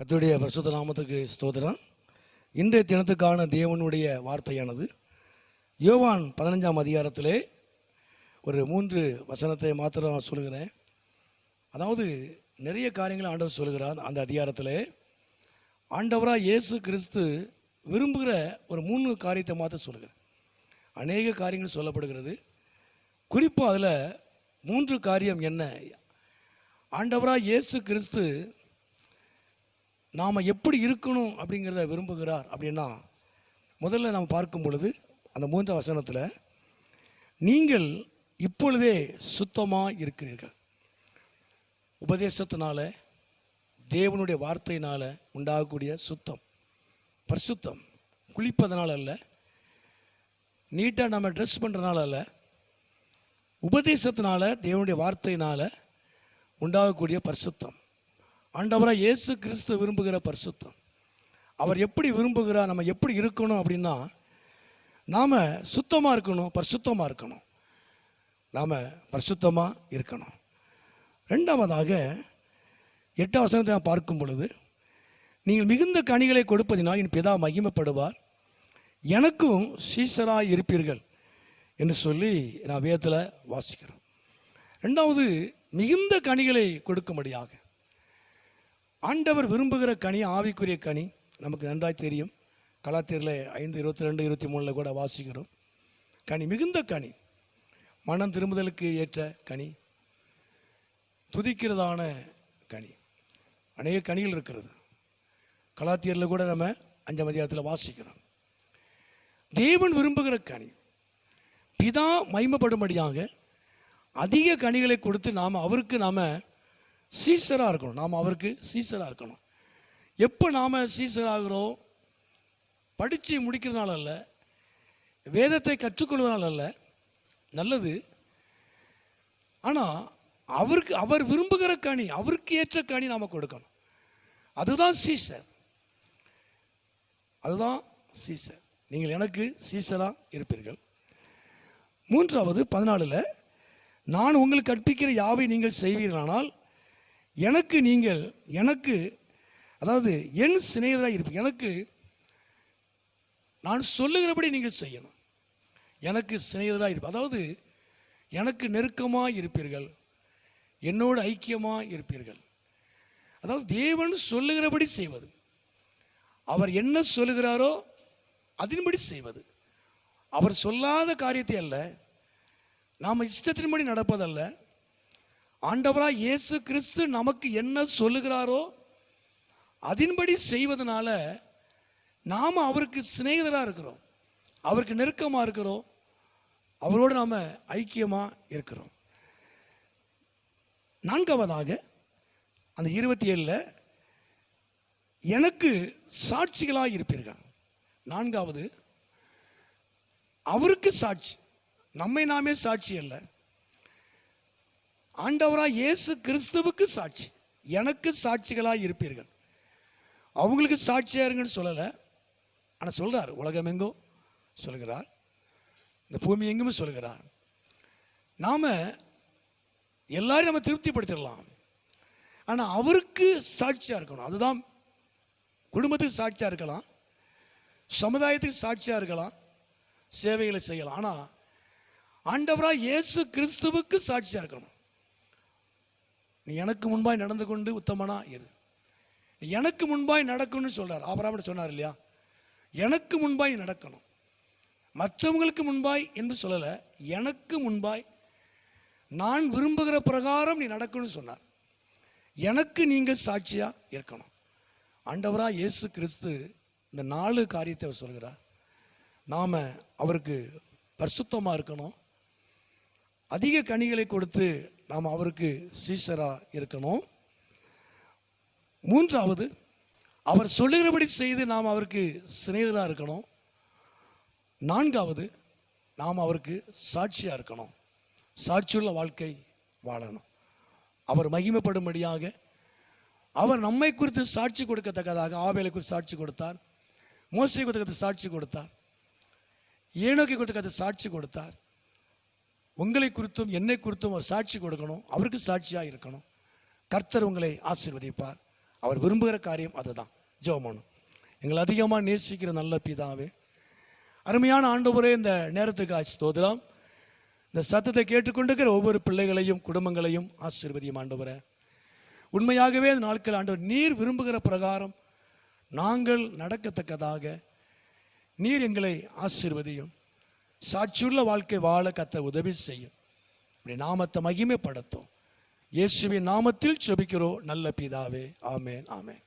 கத்துடைய பரிசுத்த நாமத்துக்கு ஸ்தோத்திரம். இன்றைய தினத்துக்கான தேவனுடைய வார்த்தையானது யோவான் பதினஞ்சாம் அதிகாரத்திலே ஒரு மூன்று வசனத்தை மாத்திரம் நான் சொல்லுகிறேன். அதாவது நிறைய காரியங்களை ஆண்டவர் சொல்கிறார் அந்த அதிகாரத்தில். ஆண்டவராக இயேசு கிறிஸ்து விரும்புகிற ஒரு மூணு காரியத்தை மாற்ற சொல்லுகிறேன். அநேக காரியங்கள் சொல்லப்படுகிறது. குறிப்பாக அதில் மூன்று காரியம் என்ன? ஆண்டவராக இயேசு கிறிஸ்து நாம் எப்படி இருக்கணும் அப்படிங்கிறத விரும்புகிறார் அப்படின்னா முதல்ல நாம் பார்க்கும் பொழுது அந்த மூன்று வசனத்தில் நீங்கள் இப்பொழுதே சுத்தமாக இருக்கிறீர்கள். உபதேசத்தினால தேவனுடைய வார்த்தையினால் உண்டாகக்கூடிய சுத்தம் பரிசுத்தம் குளிப்பதனால அல்ல நீட்டாக நம்ம ட்ரெஸ் பண்ணுறதுனால அல்ல உபதேசத்தினால தேவனுடைய வார்த்தையினால் உண்டாகக்கூடிய பரிசுத்தம். ஆண்டவராக இயேசு கிறிஸ்து விரும்புகிற பரிசுத்தம். அவர் எப்படி விரும்புகிறார் நம்ம எப்படி இருக்கணும் அப்படின்னா நாம் சுத்தமாக இருக்கணும் பரிசுத்தமாக இருக்கணும். நாம் பரிசுத்தமாக இருக்கணும். ரெண்டாவதாக எட்டாம் வசனத்தை நான் பார்க்கும் பொழுது நீங்கள் மிகுந்த கனிகளை கொடுப்பதினால் என் பிதா மகிமைப்படுவார். எனக்கும் சீசராக இருப்பீர்கள் என்று சொல்லி நான் வேதத்தில் வாசிக்கிறோம். ரெண்டாவது மிகுந்த கனிகளை கொடுக்கும்படியாக. ஆண்டவர் விரும்புகிற கனி ஆவிக்குரிய கனி நமக்கு நன்றாய் தெரியும். கலாத்தீரில் ஐந்து இருபத்தி ரெண்டு இருபத்தி மூணில் கூட வாசிக்கிறோம். கனி மிகுந்த கனி. மனம் திரும்புதலுக்கு ஏற்ற கனி. துதிக்கிறதான கனி. அநேக கனிகள் இருக்கிறது. கலாத்தியரில் கூட நம்ம அஞ்சாம் அதிகாரத்தில் வாசிக்கிறோம். தேவன் விரும்புகிற கனி. பிதா மைமப்படும்படியாக அதிக கனிகளை கொடுத்து நாம் அவருக்கு நாம் சீசராக இருக்கணும். நாம் அவருக்கு சீசராக இருக்கணும். எப்போ நாம் சீசராகிறோம்? படித்து முடிக்கிறதுனால அல்ல வேதத்தை கற்றுக்கொள்வதனால அல்ல நல்லது. ஆனால் அவருக்கு அவர் விரும்புகிற கனி அவருக்கு ஏற்ற கனி நாம் கொடுக்கணும். அதுதான் சீசர். அதுதான் சீசர். நீங்கள் எனக்கு சீசராக இருப்பீர்கள். மூன்றாவது பதினாலில் நான் உங்களுக்கு கற்பிக்கிற யாவை நீங்கள் செய்வீர்களானால் எனக்கு நீங்கள் எனக்கு அதாவது என் சிநேகிதராக இருப்பீங்க எனக்கு நான் சொல்லுகிறபடி நீங்கள் செய்யணும். எனக்கு சிநேகிதராக இருப்ப அதாவது எனக்கு நெருக்கமாக இருப்பீர்கள். என்னோடு ஐக்கியமாக இருப்பீர்கள். அதாவது தேவன் சொல்லுகிறபடி செய்வது. அவர் என்ன சொல்லுகிறாரோ அதன்படி செய்வது. அவர் சொல்லாத காரியத்தை அல்ல. நாம் இஷ்டத்தின்படி நடப்பதல்ல. ஆண்டவராக இயேசு கிறிஸ்து நமக்கு என்ன சொல்லுகிறாரோ அதன்படி செய்வதனால நாம் அவருக்கு சிநேகிதராக இருக்கிறோம். அவருக்கு நெருக்கமாக இருக்கிறோம். அவரோடு நாம் ஐக்கியமாக இருக்கிறோம். நான்காவதாக அந்த இருபத்தி ஏழில் எனக்கு சாட்சிகளாக இருப்பீர்கள். நான்காவது அவருக்கு சாட்சி நம்மை நாமே சாட்சி அல்ல. ஆண்டவராக இயேசு கிறிஸ்துவுக்கு சாட்சி. எனக்கு சாட்சிகளாக இருப்பீர்கள். அவங்களுக்கு சாட்சியாக இருங்கன்னு சொல்லலை. ஆனால் சொல்கிறார் உலகம் எங்கோ சொல்கிறார். இந்த பூமி எங்குமே சொல்கிறார். நாம் எல்லாரும் நம்ம திருப்திப்படுத்திடலாம். ஆனால் அவருக்கு சாட்சியாக இருக்கணும். அதுதான் குடும்பத்துக்கு சாட்சியாக இருக்கலாம். சமுதாயத்துக்கு சாட்சியாக இருக்கலாம். சேவைகளை செய்யலாம். ஆனால் ஆண்டவராக இயேசு கிறிஸ்துவுக்கு சாட்சியாக இருக்கணும். நீ எனக்கு முன்பாய் நடந்து கொண்டு உத்தமனா இரு. நீ எனக்கு முன்பாய் நடக்கணும்னு சொல்றார். ஆபராமன் சொன்னார் இல்லையா? எனக்கு முன்பாய் நடக்கணும். மற்றவங்களுக்கு முன்பாய் என்று சொல்லலை. எனக்கு முன்பாய் நான் விரும்புகிற பிரகாரம் நீ நடக்கணும்னு சொன்னார். எனக்கு நீங்கள் சாட்சியாக இருக்கணும். ஆண்டவராக இயேசு கிறிஸ்து இந்த நாலு காரியத்தை அவர் சொல்கிறார். நாம் அவருக்கு பரிசுத்தமாக இருக்கணும். அதிக கனிகளை கொடுத்து நாம் அவருக்கு சீசராக இருக்கணும். மூன்றாவது அவர் சொல்லுகிறபடி செய்து நாம் அவருக்கு சிநேகிதராக இருக்கணும். நான்காவது நாம் அவருக்கு சாட்சியாக இருக்கணும். சாட்சியுள்ள வாழ்க்கை வாழணும். அவர் மகிமைப்படும்படியாக அவர் நம்மை குறித்து சாட்சி கொடுக்கத்தக்கதாக ஆவேலை குறித்து சாட்சி கொடுத்தார். மோசை குறித்து சாட்சி கொடுத்தார். ஏனோக்கை குறித்து சாட்சி கொடுத்தார். உங்களை குறித்தும் என்னை குறித்தும் ஒரு சாட்சி கொடுக்கணும். அவருக்கு சாட்சியாக இருக்கணும். கர்த்தர் உங்களை ஆசிர்வதிப்பார். அவர் விரும்புகிற காரியம் அதுதான். ஜெபமானும். எங்களை அதிகமாக நேசிக்கிற நல்ல பிதாவே அருமையான ஆண்டவரே இந்த நேரத்துக்கு ஸ்தோத்திரம். இந்த சத்தத்தை கேட்டுக்கொண்டிருக்கிற ஒவ்வொரு பிள்ளைகளையும் குடும்பங்களையும் ஆசீர்வதியும் ஆண்டவரே. உண்மையாகவே இந்த நாட்கள் ஆண்டவர் நீர் விரும்புகிற பிரகாரம் நாங்கள் நடக்கத்தக்கதாக நீர் எங்களை ஆசீர்வதியும். சாட்சியுள்ள வாழ்க்கை வாழ கத்த உதவி செய்யும். இப்படி நாமத்தை மகிமைப்படுத்தும். இயேசுவின் நாமத்தில் செபிக்கிறோம் நல்ல பிதாவே. ஆமேன் ஆமேன்.